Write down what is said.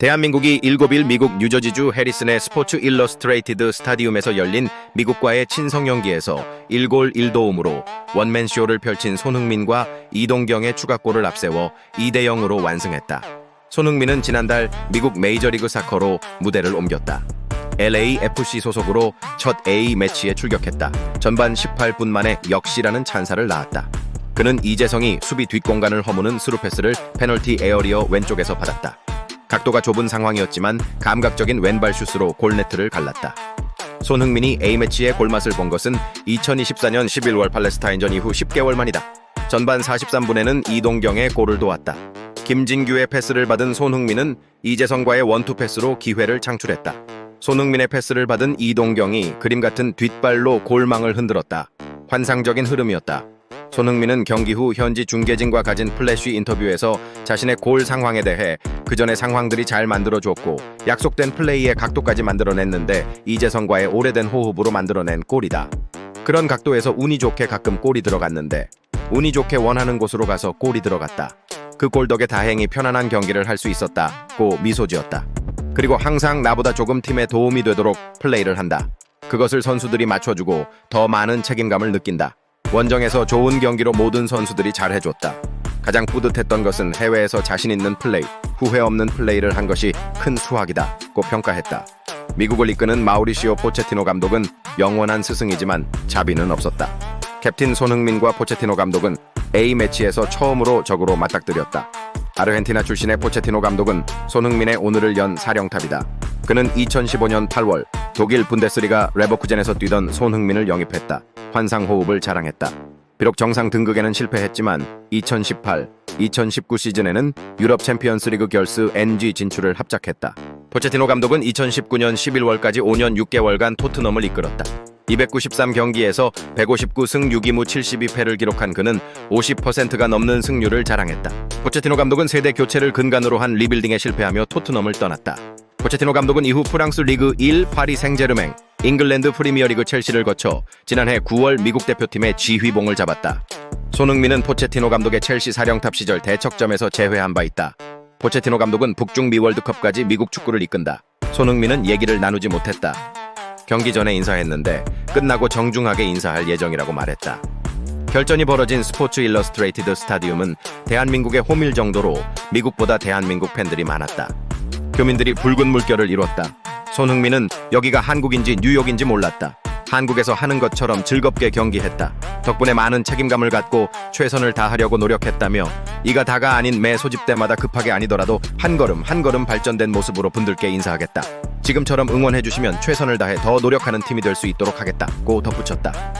대한민국이 7일 미국 뉴저지주 해리슨의 스포츠 일러스트레이티드 스타디움에서 열린 미국과의 친선 경기에서 1골 1도움으로 원맨쇼를 펼친 손흥민과 이동경의 추가골을 앞세워 2대 0으로 완승했다. 손흥민은 지난달 미국 메이저리그 사커로 무대를 옮겼다. LAFC 소속으로 첫 A 매치에 출격했다. 전반 18분 만에 역시라는 찬사를 낳았다. 그는 이재성이 수비 뒷공간을 허무는 스루 패스를 페널티 에어리어 왼쪽에서 받았다. 각도가 좁은 상황이었지만 감각적인 왼발 슛으로 골네트를 갈랐다. 손흥민이 A매치의 골맛을 본 것은 2024년 11월 팔레스타인전 이후 10개월 만이다. 전반 43분에는 이동경의 골을 도왔다. 김진규의 패스를 받은 손흥민은 이재성과의 원투 패스로 기회를 창출했다. 손흥민의 패스를 받은 이동경이 그림 같은 뒷발로 골망을 흔들었다. 환상적인 흐름이었다. 손흥민은 경기 후 현지 중계진과 가진 플래시 인터뷰에서 자신의 골 상황에 대해 그 전의 상황들이 잘 만들어줬고 약속된 플레이의 각도까지 만들어냈는데 이재성과의 오래된 호흡으로 만들어낸 골이다. 그런 각도에서 운이 좋게 가끔 골이 들어갔는데 운이 좋게 원하는 곳으로 가서 골이 들어갔다. 그 골 덕에 다행히 편안한 경기를 할 수 있었다 고 미소 지었다. 그리고 항상 나보다 조금 팀에 도움이 되도록 플레이를 한다. 그것을 선수들이 맞춰주고 더 많은 책임감을 느낀다. 원정에서 좋은 경기로 모든 선수들이 잘해줬다. 가장 뿌듯했던 것은 해외에서 자신 있는 플레이, 후회 없는 플레이를 한 것이 큰 수확이다고 평가했다. 미국을 이끄는 마우리시오 포체티노 감독은 영원한 스승이지만 자비는 없었다. 캡틴 손흥민과 포체티노 감독은 A 매치에서 처음으로 적으로 맞닥뜨렸다. 아르헨티나 출신의 포체티노 감독은 손흥민의 오늘을 연 사령탑이다. 그는 2015년 8월 독일 분데스리가 레버쿠젠에서 뛰던 손흥민을 영입했다. 환상 호흡을 자랑했다. 비록 정상 등극에는 실패했지만 2018, 2019 시즌에는 유럽 챔피언스리그 결스 NG 진출을 합작했다. 포체티노 감독은 2019년 11월까지 5년 6개월간 토트넘을 이끌었다. 293 경기에서 159승 6이무 72패를 기록한 그는 50%가 넘는 승률을 자랑했다. 포체티노 감독은 세대 교체를 근간으로 한 리빌딩에 실패하며 토트넘을 떠났다. 포체티노 감독은 이후 프랑스 리그 1 파리 생제르맹, 잉글랜드 프리미어리그 첼시를 거쳐 지난해 9월 미국 대표팀의 지휘봉을 잡았다. 손흥민은 포체티노 감독의 첼시 사령탑 시절 대척점에서 제외한 바 있다. 포체티노 감독은 북중미 월드컵까지 미국 축구를 이끈다. 손흥민은 얘기를 나누지 못했다. 경기 전에 인사했는데 끝나고 정중하게 인사할 예정이라고 말했다. 결전이 벌어진 스포츠 일러스트레이티드 스타디움은 대한민국의 홈일 정도로 미국보다 대한민국 팬들이 많았다. 교민들이 붉은 물결을 이뤘다. 손흥민은 여기가 한국인지 뉴욕인지 몰랐다. 한국에서 하는 것처럼 즐겁게 경기했다. 덕분에 많은 책임감을 갖고 최선을 다하려고 노력했다며 이가 다가 아닌 매 소집 때마다 급하게 아니더라도 한 걸음 한 걸음 발전된 모습으로 분들께 인사하겠다. 지금처럼 응원해주시면 최선을 다해 더 노력하는 팀이 될 수 있도록 하겠다고 덧붙였다.